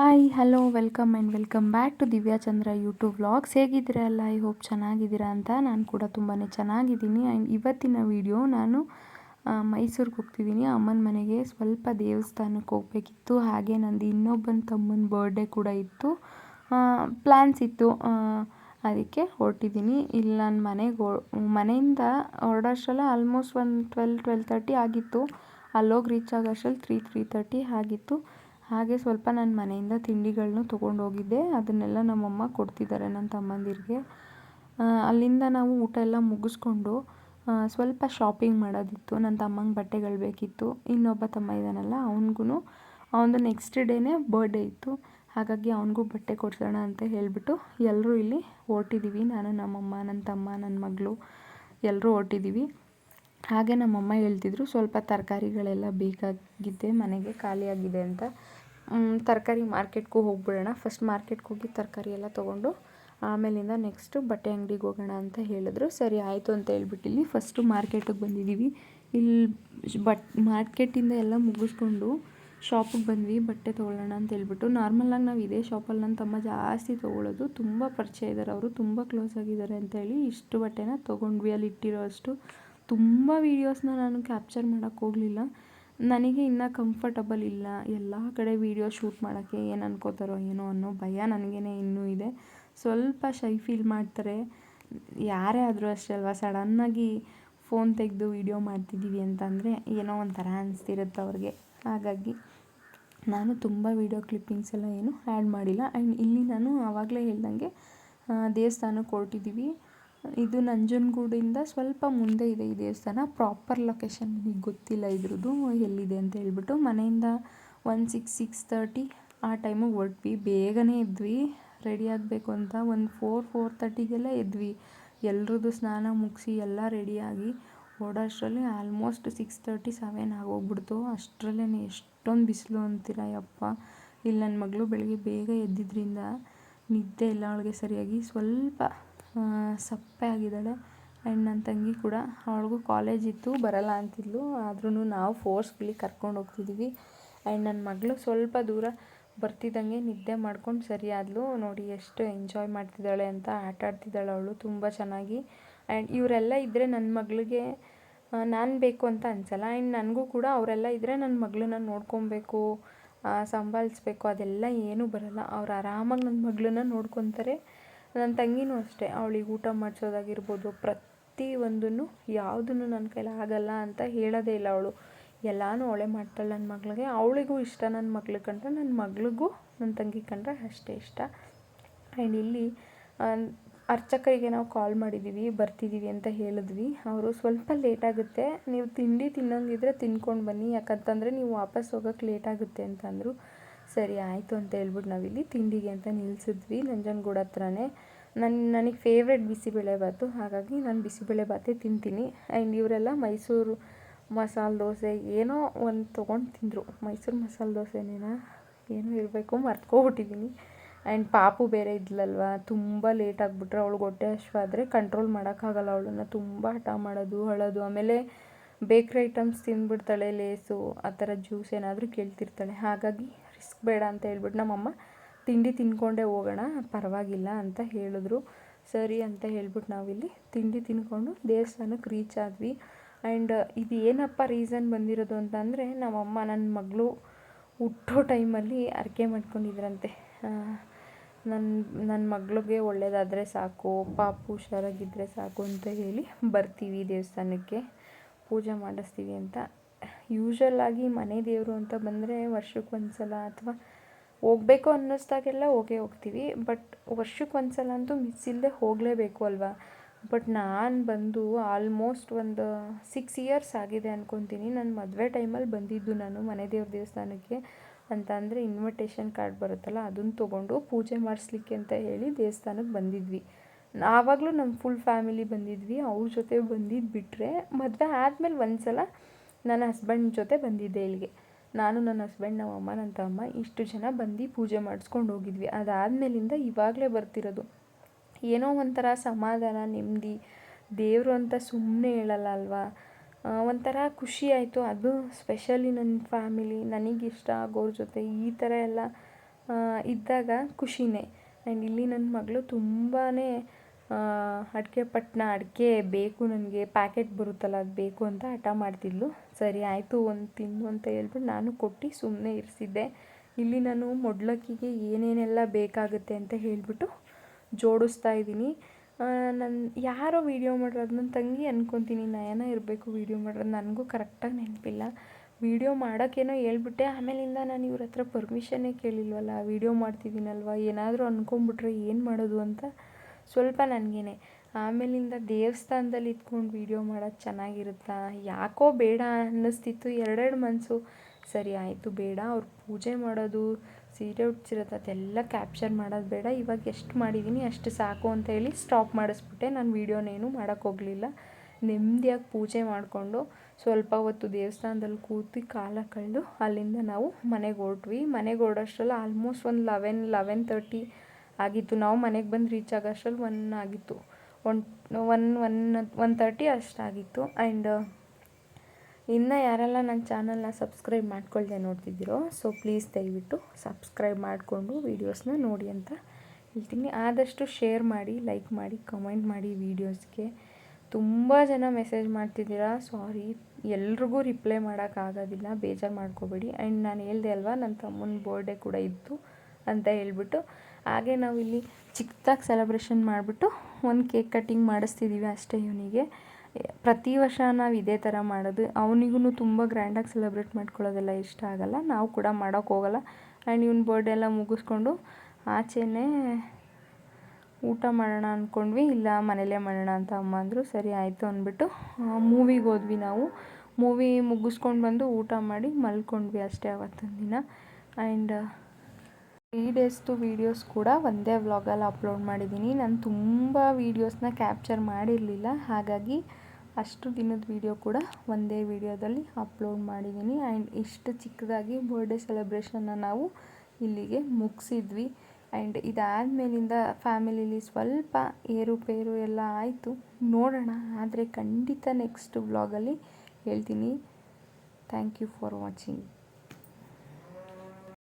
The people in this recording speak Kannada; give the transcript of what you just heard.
Hi hello welcome and welcome back to Divya Chandra YouTube vlogs ಹೇಗಿದ್ದೀರಾ ಅಲ್ಲ ಐ ಹೋಪ್ ಚೆನ್ನಾಗಿದ್ದೀರಾ ಅಂತ ನಾನು ಕೂಡ ತುಂಬಾ ಚೆನ್ನಾಗಿದ್ದೀನಿ. ಆ್ಯಂಡ್ ಇವತ್ತಿನ ವಿಡಿಯೋ ನಾನು ಮೈಸೂರಿಗೆ ಹೋಗ್ತಿದ್ದೀನಿ. ಅಮ್ಮನ ಮನೆಗೆ ಸ್ವಲ್ಪ ದೇವಸ್ಥಾನಕ್ಕೆ ಹೋಗಬೇಕಿತ್ತು. ಹಾಗೆ ನಂದು ಇನ್ನೊಬ್ಬನ ತಮ್ಮನ ಬರ್ಡೇ ಕೂಡ ಇತ್ತು. ಪ್ಲ್ಯಾನ್ಸ್ ಇತ್ತು. ಅದಕ್ಕೆ ಹೊರಟಿದ್ದೀನಿ. ಇಲ್ಲಿ ನಾನು ಮನೆಗೆ ಮನೆಯಿಂದ ಹೊರಡೋಷ್ಟರಲ್ಲ ಆಲ್ಮೋಸ್ಟ್ ಒಂದು ಟ್ವೆಲ್ ಟ್ವೆಲ್ ತರ್ಟಿ ಆಗಿತ್ತು. ಅಲ್ಲೋಗಿ ರೀಚ್ ಆಗೋಷ್ಟ್ರಲ್ಲಿ ತ್ರೀ ತ್ರೀ ತರ್ಟಿ ಆಗಿತ್ತು. ಹಾಗೆ ಸ್ವಲ್ಪ ನಾನು ಮನೆಯಿಂದ ತಿಂಡಿಗಳನ್ನೂ ತೊಗೊಂಡು ಹೋಗಿದ್ದೆ ಅದನ್ನೆಲ್ಲ ನಮ್ಮಮ್ಮ ಕೊಡ್ತಿದ್ದಾರೆ ನನ್ನ ತಮ್ಮಂದಿರಿಗೆ. ಅಲ್ಲಿಂದ ನಾವು ಊಟ ಎಲ್ಲ ಮುಗಿಸ್ಕೊಂಡು ಸ್ವಲ್ಪ ಶಾಪಿಂಗ್ ಮಾಡೋದಿತ್ತು. ನನ್ನ ತಮ್ಮಂಗೆ ಬಟ್ಟೆಗಳು ಬೇಕಿತ್ತು. ಇನ್ನೊಬ್ಬ ತಮ್ಮ ಇದ್ದಾನಲ್ಲ ಅವ್ನಿಗೂ ಅವನದು ನೆಕ್ಸ್ಟ್ ಡೇನೇ ಬರ್ಡೇ ಇತ್ತು. ಹಾಗಾಗಿ ಅವನಿಗೂ ಬಟ್ಟೆ ಕೊಡ್ಸೋಣ ಅಂತ ಹೇಳಿಬಿಟ್ಟು ಎಲ್ಲರೂ ಇಲ್ಲಿ ಹೊರಟಿದ್ದೀವಿ ನಾನು, ನಮ್ಮಮ್ಮ, ನನ್ನ ತಮ್ಮ, ನನ್ನ ಮಗಳು ಎಲ್ಲರೂ ಹೊರಟಿದ್ದೀವಿ ಹಾಗೆ ನಮ್ಮಮ್ಮ ಹೇಳ್ತಿದ್ರು, ಸ್ವಲ್ಪ ತರಕಾರಿಗಳೆಲ್ಲ ಬೇಕಾಗಿದ್ದೆ, ಮನೆಗೆ ಖಾಲಿಯಾಗಿದೆ ಅಂತ. ತರಕಾರಿ ಮಾರ್ಕೆಟ್ಗೂ ಹೋಗ್ಬಿಡೋಣ. ಫಸ್ಟ್ ಮಾರ್ಕೆಟ್ಗೆ ಹೋಗಿ ತರಕಾರಿ ಎಲ್ಲ ತೊಗೊಂಡು ಆಮೇಲಿಂದ ನೆಕ್ಸ್ಟು ಬಟ್ಟೆ ಅಂಗಡಿಗೆ ಹೋಗೋಣ ಅಂತ ಹೇಳಿದ್ರು. ಸರಿ, ಆಯಿತು ಅಂತ ಹೇಳ್ಬಿಟ್ಟು ಇಲ್ಲಿ ಫಸ್ಟು ಮಾರ್ಕೆಟಿಗೆ ಬಂದಿದ್ದೀವಿ ಇಲ್ಲಿ ಬಟ್ ಮಾರ್ಕೆಟಿಂದ ಎಲ್ಲ ಮುಗಿಸ್ಕೊಂಡು ಶಾಪಿಗೆ ಬಂದ್ವಿ, ಬಟ್ಟೆ ತೊಗೊಳ್ಳೋಣ ಅಂತ ಹೇಳ್ಬಿಟ್ಟು. ನಾರ್ಮಲಾಗಿ ನಾವು ಇದೇ ಶಾಪಲ್ಲಿ ನನ್ನ ತಮ್ಮ ಜಾಸ್ತಿ ತೊಗೊಳ್ಳೋದು ತುಂಬ ಪರಿಚಯ ಇದ್ದಾರೆ ಅವರು, ತುಂಬ ಕ್ಲೋಸ್ ಆಗಿದ್ದಾರೆ ಅಂತೇಳಿ ಇಷ್ಟು ಬಟ್ಟೆನ ತೊಗೊಂಡ್ವಿ. ಅಲ್ಲಿ ಇಟ್ಟಿರೋ ಅಷ್ಟು ತುಂಬ ವೀಡಿಯೋಸ್ನ ನಾನು ಕ್ಯಾಪ್ಚರ್ ಮಾಡೋಕ್ಕೆ ಹೋಗಲಿಲ್ಲ. ನನಗೆ ಇನ್ನೂ ಕಂಫರ್ಟಬಲ್ ಇಲ್ಲ. ಎಲ್ಲ ಕಡೆ ವೀಡಿಯೋ ಶೂಟ್ ಮಾಡೋಕ್ಕೆ ಏನು ಅನ್ಕೋತಾರೋ ಏನೋ ಅನ್ನೋ ಭಯ ನನಗೇ ಇನ್ನೂ ಇದೆ. ಸ್ವಲ್ಪ ಶೈ ಫೀಲ್ ಮಾಡ್ತಾರೆ. ಯಾರೇ ಆದರೂ ಅಷ್ಟೇ ಅಲ್ವಾ? ಸಡನ್ನಾಗಿ ಫೋನ್ ತೆಗೆದು ವೀಡಿಯೋ ಮಾಡ್ತಿದ್ದೀವಿ ಅಂತಂದರೆ ಏನೋ ಒಂಥರ ಅನಿಸ್ತಿರುತ್ತೆ ಅವ್ರಿಗೆ. ಹಾಗಾಗಿ ನಾನು ತುಂಬ ವೀಡಿಯೋ ಕ್ಲಿಪ್ಪಿಂಗ್ಸ್ ಎಲ್ಲ ಏನು ಆ್ಯಡ್ ಮಾಡಿಲ್ಲ. ಆ್ಯಂಡ್ ಇಲ್ಲಿ ನಾನು ಆವಾಗಲೇ ಹೇಳ್ದಂಗೆ ದೇವಸ್ಥಾನಕ್ಕೆ ಹೊರಟಿದ್ದೀವಿ ಇದು ನಂಜನಗೂಡಿಂದ ಸ್ವಲ್ಪ ಮುಂದೆ ಇದೆ ಈ ದೇವಸ್ಥಾನ. ಪ್ರಾಪರ್ ಲೊಕೇಶನ್ ನನಗೆ ಗೊತ್ತಿಲ್ಲ ಇದ್ರದ್ದು ಎಲ್ಲಿದೆ ಅಂತ ಹೇಳ್ಬಿಟ್ಟು ಮನೆಯಿಂದ ಒನ್ ಸಿಕ್ಸ್ ಸಿಕ್ಸ್ ತರ್ಟಿ ಆ ಟೈಮಿಗೆ ಹೊರಟ್ವಿ. ಬೇಗನೆ ಇದ್ವಿ ರೆಡಿ ಆಗಬೇಕು ಅಂತ ಒಂದು ಫೋರ್ ಫೋರ್ ತರ್ಟಿಗೆಲ್ಲ ಎದ್ವಿ. ಎಲ್ರದ್ದು ಸ್ನಾನ ಮುಗಿಸಿ ಎಲ್ಲ ರೆಡಿಯಾಗಿ ಓಡೋಷ್ಟರಲ್ಲಿ ಆಲ್ಮೋಸ್ಟ್ ಸಿಕ್ಸ್ ತರ್ಟಿ ಸೆವೆನ್ ಆಗೋಗ್ಬಿಡ್ತು. ಅಷ್ಟರಲ್ಲೇ ಎಷ್ಟೊಂದು ಬಿಸಿಲು ಅಂತೀರ ಯಪ್ಪ. ಇಲ್ಲಿ ನನ್ನ ಮಗಳು ಬೆಳಗ್ಗೆ ಬೇಗ ಎದ್ದಿದ್ದರಿಂದ ನಿದ್ದೆ ಇಲ್ಲ ಅವಳಿಗೆ ಸರಿಯಾಗಿ ಸ್ವಲ್ಪ ಸಪ್ಪೆ ಆಗಿದ್ದಾಳೆ. ಆ್ಯಂಡ್ ನನ್ನ ತಂಗಿ ಕೂಡ ಅವಳಿಗೂ ಕಾಲೇಜ್ ಇತ್ತು, ಬರಲ್ಲ ಅಂತಿದ್ಲು. ಆದ್ರೂ ನಾವು ಫೋರ್ಸ್ಫುಲಿ ಕರ್ಕೊಂಡು ಹೋಗ್ತಿದ್ದೀವಿ ಆ್ಯಂಡ್ ನನ್ನ ಮಗಳು ಸ್ವಲ್ಪ ದೂರ ಬರ್ತಿದ್ದಂಗೆ ನಿದ್ದೆ ಮಾಡ್ಕೊಂಡು ಸರಿ ನೋಡಿ ಎಷ್ಟು ಎಂಜಾಯ್ ಮಾಡ್ತಿದ್ದಾಳೆ ಅಂತ ಆಟ ಆಡ್ತಿದ್ದಾಳೆ ಅವಳು ತುಂಬ ಚೆನ್ನಾಗಿ. ಆ್ಯಂಡ್ ಇವರೆಲ್ಲ ಇದ್ದರೆ ನನ್ನ ಮಗಳಿಗೆ ನಾನು ಬೇಕು ಅಂತ ಅನ್ಸಲ್ಲ. ಆ್ಯಂಡ್ ನನಗೂ ಕೂಡ ಅವರೆಲ್ಲ ಇದ್ದರೆ ನನ್ನ ಮಗಳನ್ನ ನೋಡ್ಕೊಬೇಕು ಸಂಭಾಳಿಸ್ಬೇಕು. ಅದೆಲ್ಲ ಏನೂ ಬರಲ್ಲ. ಅವ್ರು ಆರಾಮಾಗಿ ನನ್ನ ಮಗಳನ್ನ ನೋಡ್ಕೊತಾರೆ. ನನ್ನ ತಂಗಿನೂ ಅಷ್ಟೇ. ಅವಳಿಗೆ ಊಟ ಮಾಡಿಸೋದಾಗಿರ್ಬೋದು, ಪ್ರತಿ ಒಂದನ್ನು ಯಾವುದನ್ನು ನನ್ನ ಕೈಲಿ ಆಗಲ್ಲ ಅಂತ ಹೇಳೋದೇ ಇಲ್ಲ ಅವಳು. ಎಲ್ಲನೂ ಅವಳೇ ಮಾಡ್ತಾಳೆ ನನ್ನ ಮಗಳಿಗೆ. ಅವಳಿಗೂ ಇಷ್ಟ ನನ್ನ ಮಗ್ಳ ಕಂಡ್ರೆ ನನ್ನ ಮಗಳಿಗೂ ನನ್ನ ತಂಗಿ ಕಂಡ್ರೆ ಅಷ್ಟೇ ಇಷ್ಟ. ಆ್ಯಂಡ್ ಇಲ್ಲಿ ಅರ್ಚಕರಿಗೆ ನಾವು ಕಾಲ್ ಮಾಡಿದ್ದೀವಿ ಬರ್ತಿದ್ದೀವಿ ಅಂತ ಹೇಳಿದ್ವಿ. ಅವರು ಸ್ವಲ್ಪ ಲೇಟ್ ಆಗುತ್ತೆ. ನೀವು ತಿಂಡಿ ತಿನ್ನೋಂಗಿದ್ರೆ ತಿನ್ಕೊಂಡು ಬನ್ನಿ. ಯಾಕಂತಂದರೆ ನೀವು ವಾಪಸ್ ಹೋಗೋಕ್ಕೆ ಲೇಟ್ ಆಗುತ್ತೆ ಅಂತಂದರು. ಸರಿ, ಆಯಿತು ಅಂತ ಹೇಳ್ಬಿಟ್ಟು ನಾವಿಲ್ಲಿ ತಿಂಡಿಗೆ ಅಂತ ನಿಲ್ಲಿಸಿದ್ವಿ ನಂಜನಗೂಡ ಹತ್ರನೇ. ನನ್ನ ನನಗೆ ಫೇವ್ರೆಟ್ ಬಿಸಿಬೇಳೆಬಾತು ಹಾಗಾಗಿ ನಾನು ಬಿಸಿಬೇಳೆಬಾತೇ ತಿಂತೀನಿ. ಆ್ಯಂಡ್ ಇವರೆಲ್ಲ ಮೈಸೂರು ಮಸಾಲೆ ದೋಸೆ ಏನೋ ಒಂದು ತೊಗೊಂಡು ತಿಂದರು. ಮೈಸೂರು ಮಸಾಲೆ ದೋಸೆನೇನಾ ಏನೋ ಇರಬೇಕು ಮರ್ತ್ಕೊಬಿಟ್ಟಿದ್ದೀನಿ ಆ್ಯಂಡ್ ಪಾಪು ಬೇರೆ ಇದ್ಲಲ್ವ, ತುಂಬ ಲೇಟ್ ಆಗಿಬಿಟ್ರೆ. ಅವಳಿಗೆ ಹೊಟ್ಟೆ ಆದರೆ ಕಂಟ್ರೋಲ್ ಮಾಡೋಕ್ಕಾಗಲ್ಲ ಅವಳನ್ನು. ತುಂಬ ಹಠ ಮಾಡೋದು, ಅಳೋದು. ಆಮೇಲೆ ಬೇಕ್ರಿ ಐಟಮ್ಸ್ ತಿಂದ್ಬಿಡ್ತಾಳೆ, ಲೇಸು. ಆ ಥರ ಜ್ಯೂಸ್ ಏನಾದರೂ ಕೇಳ್ತಿರ್ತಾಳೆ. ಹಾಗಾಗಿ ಬೇಡ ಅಂತ ಹೇಳ್ಬಿಟ್ಟು ನಮ್ಮಮ್ಮ ತಿಂಡಿ ತಿನ್ಕೊಂಡೇ ಹೋಗೋಣ, ಪರವಾಗಿಲ್ಲ ಅಂತ ಹೇಳಿದ್ರು. ಸರಿ ಅಂತ ಹೇಳ್ಬಿಟ್ಟು ನಾವಿಲ್ಲಿ ತಿಂಡಿ ತಿನ್ಕೊಂಡು ದೇವಸ್ಥಾನಕ್ಕೆ ರೀಚ್ ಆದ್ವಿ. ಆ್ಯಂಡ್ ಇದು ಏನಪ್ಪ ರೀಸನ್ ಬಂದಿರೋದು ಅಂತಂದರೆ, ನಮ್ಮಮ್ಮ ನನ್ನ ಮಗಳು ಹುಟ್ಟೋ ಟೈಮಲ್ಲಿ ಅರ್ಕೆ ಮಾಡ್ಕೊಂಡಿದ್ರಂತೆ. ನನ್ನ ನನ್ನ ಮಗಳಿಗೆ ಒಳ್ಳೇದಾದರೆ ಸಾಕು, ಪಾಪು ಹುಷಾರಾಗಿದ್ದರೆ ಸಾಕು ಅಂತ ಹೇಳಿ ಬರ್ತೀವಿ ದೇವಸ್ಥಾನಕ್ಕೆ. ಪೂಜೆ ಮಾಡಿಸ್ತೀವಿ ಅಂತ ಯೂಶ್ವಲ್ಲಾಗಿ ಮನೆ ದೇವರು ಅಂತ ಬಂದರೆ ವರ್ಷಕ್ಕೆ ಒಂದು ಸಲ ಅಥವಾ ಹೋಗ್ಬೇಕು ಅನ್ನಿಸ್ದಾಗೆಲ್ಲ ಹೋಗೇ ಹೋಗ್ತೀವಿ. ಬಟ್ ವರ್ಷಕ್ಕೆ ಒಂದು ಸಲ ಅಂತೂ ಮಿಸ್ ಇಲ್ಲದೆ ಹೋಗಲೇಬೇಕು ಅಲ್ವಾ? ಬಟ್ ನಾನು ಬಂದು ಆಲ್ಮೋಸ್ಟ್ ಒಂದು ಸಿಕ್ಸ್ ಇಯರ್ಸ್ ಆಗಿದೆ ಅಂದ್ಕೊತೀನಿ ನನ್ನ ಮದುವೆ ಟೈಮಲ್ಲಿ ಬಂದಿದ್ದು ನಾನು ಮನೆ ದೇವ್ರ ದೇವಸ್ಥಾನಕ್ಕೆ. ಅಂತ ಅಂದರೆ ಇನ್ವಿಟೇಷನ್ ಕಾರ್ಡ್ ಬರುತ್ತಲ್ಲ, ಅದನ್ನು ತೊಗೊಂಡು ಪೂಜೆ ಮಾಡಿಸ್ಲಿಕ್ಕೆ ಅಂತ ಹೇಳಿ ದೇವಸ್ಥಾನಕ್ಕೆ ಬಂದಿದ್ವಿ. ಆವಾಗಲೂ ನಮ್ಮ ಫುಲ್ ಫ್ಯಾಮಿಲಿ ಬಂದಿದ್ವಿ. ಅವ್ರ ಜೊತೆ ಬಂದಿದ್ದು ಬಿಟ್ಟರೆ ಮದುವೆ ಆದಮೇಲೆ ಒಂದು ಸಲ ನನ್ನ ಹಸ್ಬೆಂಡ್ ಜೊತೆ ಬಂದಿದ್ದೆ ಇಲ್ಲಿಗೆ. ನಾನು ನನ್ನ ಹಸ್ಬೆಂಡ್ ನಮ್ಮ ಅಮ್ಮ, ನನ್ನ ತಮ್ಮ ಇಷ್ಟು ಜನ ಬಂದು ಪೂಜೆ ಮಾಡಿಸ್ಕೊಂಡು ಹೋಗಿದ್ವಿ. ಅದಾದಮೇಲಿಂದ ಇವಾಗಲೇ ಬರ್ತಿರೋದು. ಏನೋ ಒಂಥರ ಸಮಾಧಾನ, ನೆಮ್ಮದಿ. ದೇವರು ಅಂತ ಸುಮ್ಮನೆ ಹೇಳಲ್ಲ ಅಲ್ವಾ? ಒಂಥರ ಖುಷಿ ಆಯಿತು. ಅದು ಸ್ಪೆಷಲಿ ನನ್ನ ಫ್ಯಾಮಿಲಿ ನನಗಿಷ್ಟ ಆಗೋರ ಜೊತೆ ಈ ಥರ ಎಲ್ಲ ಇದ್ದಾಗ ಖುಷಿನೇ. ಆ್ಯಂಡ್ ಇಲ್ಲಿ ನನ್ನ ಮಗಳು ತುಂಬಾ ಅಡಿಕೆ ಪಟ್ಟಣ ಅಡಿಕೆ ಬೇಕು ನನಗೆ ಪ್ಯಾಕೆಟ್ ಬರುತ್ತಲ್ಲ ಅದು ಬೇಕು ಅಂತ ಹಠ ಮಾಡ್ತಿದ್ಲು. ಸರಿ ಆಯಿತು, ಒಂದು ತಿನ್ನು ಅಂತ ಹೇಳ್ಬಿಟ್ಟು ನಾನು ಕೊಟ್ಟು ಸುಮ್ಮನೆ ಇರಿಸಿದ್ದೆ. ಇಲ್ಲಿ ನಾನು ಮೊಡ್ಲಕ್ಕಿಗೆ ಏನೇನೆಲ್ಲ ಬೇಕಾಗುತ್ತೆ ಅಂತ ಹೇಳಿಬಿಟ್ಟು ಜೋಡಿಸ್ತಾ ಇದ್ದೀನಿ. ನನ್ನ ಯಾರೋ ವೀಡಿಯೋ ಮಾಡಿರೋದು ನನ್ನ ತಂಗಿ ಅಂದ್ಕೊತೀನಿ ನಯನ ಇರಬೇಕು ವೀಡಿಯೋ ಮಾಡಿರೋದು, ನನಗೂ ಕರೆಕ್ಟಾಗಿ ನೆನಪಿಲ್ಲ. ವೀಡಿಯೋ ಮಾಡೋಕ್ಕೇನೋ ಹೇಳ್ಬಿಟ್ಟೆ, ಆಮೇಲಿಂದ ನಾನು ಇವ್ರ ಹತ್ರ ಪರ್ಮಿಷನ್ನೇ ಕೇಳಿಲ್ವಲ್ಲ ವೀಡಿಯೋ ಮಾಡ್ತಿದ್ದೀನಲ್ವ, ಏನಾದರೂ ಅಂದ್ಕೊಂಬಿಟ್ರೆ ಏನು ಮಾಡೋದು ಅಂತ. ಸ್ವಲ್ಪ ನನಗೇನೆ. ಆಮೇಲಿಂದ ದೇವಸ್ಥಾನದಲ್ಲಿ ಇದ್ಕೊಂಡು ವೀಡಿಯೋ ಮಾಡೋದು ಚೆನ್ನಾಗಿರುತ್ತಾ? ಯಾಕೋ ಬೇಡ ಅನ್ನಿಸ್ತಿತ್ತು. ಎರಡೆರಡು ಮನಸ್ಸು ಸರಿ, ಆಯಿತು, ಬೇಡ. ಅವ್ರು ಪೂಜೆ ಮಾಡೋದು, ಸೀರೆ ಉಟ್ಸಿರೋದು ಅದೆಲ್ಲ ಕ್ಯಾಪ್ಚರ್ ಮಾಡೋದು ಬೇಡ. ಇವಾಗ ಎಷ್ಟು ಮಾಡಿದ್ದೀನಿ ಅಷ್ಟು ಸಾಕು ಅಂತ ಹೇಳಿ ಸ್ಟಾಪ್ ಮಾಡಿಸ್ಬಿಟ್ಟೆ. ನಾನು ವೀಡಿಯೋನೇನು ಮಾಡೋಕ್ಕೋಗಲಿಲ್ಲ ನೆಮ್ಮದಿಯಾಗಿ ಪೂಜೆ ಮಾಡಿಕೊಂಡು ಸ್ವಲ್ಪ ಹೊತ್ತು ದೇವಸ್ಥಾನದಲ್ಲಿ ಕೂತು ಕಾಲ ಕಳೆದು ಅಲ್ಲಿಂದ ನಾವು ಮನೆಗೆ ಹೊರಟ್ವಿ. ಮನೆಗೆ ಹೊರಡೋಷ್ಟರಲ್ಲಿ ಆಲ್ಮೋಸ್ಟ್ ಒಂದು ಲೆವೆನ್ ಲೆವೆನ್ ತರ್ಟಿ ಆಗಿತ್ತು. ನಾವು ಮನೆಗೆ ಬಂದು ರೀಚ್ ಆಗೋ ಅಷ್ಟ್ರಲ್ಲಿ ಒನ್ ಆಗಿತ್ತು. One one one one thirty ಅಷ್ಟಾಗಿತ್ತು and ಇನ್ನು ಯಾರೆಲ್ಲ ನನ್ನ ಚಾನಲ್ನ ಸಬ್ಸ್ಕ್ರೈಬ್ ಮಾಡ್ಕೊಳ್ದೆ ನೋಡ್ತಿದ್ದೀರೋ ಸೊ ಪ್ಲೀಸ್ ದಯವಿಟ್ಟು ಸಬ್ಸ್ಕ್ರೈಬ್ ಮಾಡಿಕೊಂಡು ವೀಡಿಯೋಸ್ನ ನೋಡಿ ಅಂತ ಹೇಳ್ತೀನಿ. ಆದಷ್ಟು ಶೇರ್ ಮಾಡಿ ಲೈಕ್ ಮಾಡಿ ಕಮೆಂಟ್ ಮಾಡಿ ವೀಡಿಯೋಸ್ಗೆ ತುಂಬ ಜನ ಮೆಸೇಜ್ ಮಾಡ್ತಿದ್ದೀರಾ ಸಾರಿ ಎಲ್ರಿಗೂ ರಿಪ್ಲೈ ಮಾಡೋಕ್ಕಾಗೋದಿಲ್ಲ ಬೇಜಾರು ಮಾಡ್ಕೋಬೇಡಿ. ಆ್ಯಂಡ್ ನಾನು ಹೇಳ್ದೆ ಅಲ್ವಾ ನನ್ನ ತಮ್ಮನ ಬರ್ಡೇ ಕೂಡ ಇತ್ತು ಅಂತ ಹೇಳ್ಬಿಟ್ಟು ಹಾಗೆ ನಾವು ಇಲ್ಲಿ ಚಿಕ್ಕದಾಗಿ ಸೆಲೆಬ್ರೇಷನ್ ಮಾಡಿಬಿಟ್ಟು ಒಂದು ಕೇಕ್ ಕಟ್ಟಿಂಗ್ ಮಾಡಿಸ್ತಿದ್ದೀವಿ ಅಷ್ಟೇ ಇವನಿಗೆ. ಪ್ರತಿ ವರ್ಷ ನಾವು ಇದೇ ಥರ ಮಾಡೋದು. ಅವನಿಗೂ ತುಂಬ ಗ್ರ್ಯಾಂಡಾಗಿ ಸೆಲೆಬ್ರೇಟ್ ಮಾಡ್ಕೊಳ್ಳೋದೆಲ್ಲ ಇಷ್ಟ ಆಗಲ್ಲ. ನಾವು ಕೂಡ ಮಾಡೋಕ್ಕೆ ಹೋಗಲ್ಲ. ಆ್ಯಂಡ್ ಇವನ್ ಬರ್ಡೇ ಎಲ್ಲ ಮುಗಿಸ್ಕೊಂಡು ಆಚೆನೇ ಊಟ ಮಾಡೋಣ ಅಂದ್ಕೊಂಡ್ವಿ ಇಲ್ಲ, ಮನೇಲೇ ಮಾಡೋಣ ಅಂತ ಅಮ್ಮ ಅಂದರು. ಸರಿ, ಆಯಿತು ಅಂದ್ಬಿಟ್ಟು ಮೂವಿಗೆ ಹೋದ್ವಿ ನಾವು. ಮೂವಿ ಮುಗಿಸ್ಕೊಂಡು ಬಂದು ಊಟ ಮಾಡಿ ಮಲ್ಕೊಂಡ್ವಿ ಅಷ್ಟೇ ಅವತ್ತಿನ ದಿನ. ಆ್ಯಂಡ್ ತ್ರೀ ಡೇಸ್ದು ವೀಡಿಯೋಸ್ ಕೂಡ ಒಂದೇ ವ್ಲಾಗಲ್ಲಿ ಅಪ್ಲೋಡ್ ಮಾಡಿದ್ದೀನಿ. ನಾನು ತುಂಬ ವೀಡಿಯೋಸ್ನ ಕ್ಯಾಪ್ಚರ್ ಮಾಡಿರಲಿಲ್ಲ. ಹಾಗಾಗಿ ಅಷ್ಟು ದಿನದ ವೀಡಿಯೋ ಕೂಡ ಒಂದೇ ವೀಡಿಯೋದಲ್ಲಿ ಅಪ್ಲೋಡ್ ಮಾಡಿದ್ದೀನಿ. ಆ್ಯಂಡ್ ಇಷ್ಟು ಚಿಕ್ಕದಾಗಿ ಬರ್ಡೇ ಸೆಲೆಬ್ರೇಷನ್ನ ನಾವು ಇಲ್ಲಿಗೆ ಮುಗಿಸಿದ್ವಿ. ಆ್ಯಂಡ್ ಇದಾದಮೇಲಿಂದ ಫ್ಯಾಮಿಲೀಲಿ ಸ್ವಲ್ಪ ಏರುಪೇರು ಎಲ್ಲ ಆಯಿತು. ನೋಡೋಣ. ಆದರೆ ಖಂಡಿತ ನೆಕ್ಸ್ಟ್ ವ್ಲಾಗಲ್ಲಿ ಹೇಳ್ತೀನಿ. Thank you for watching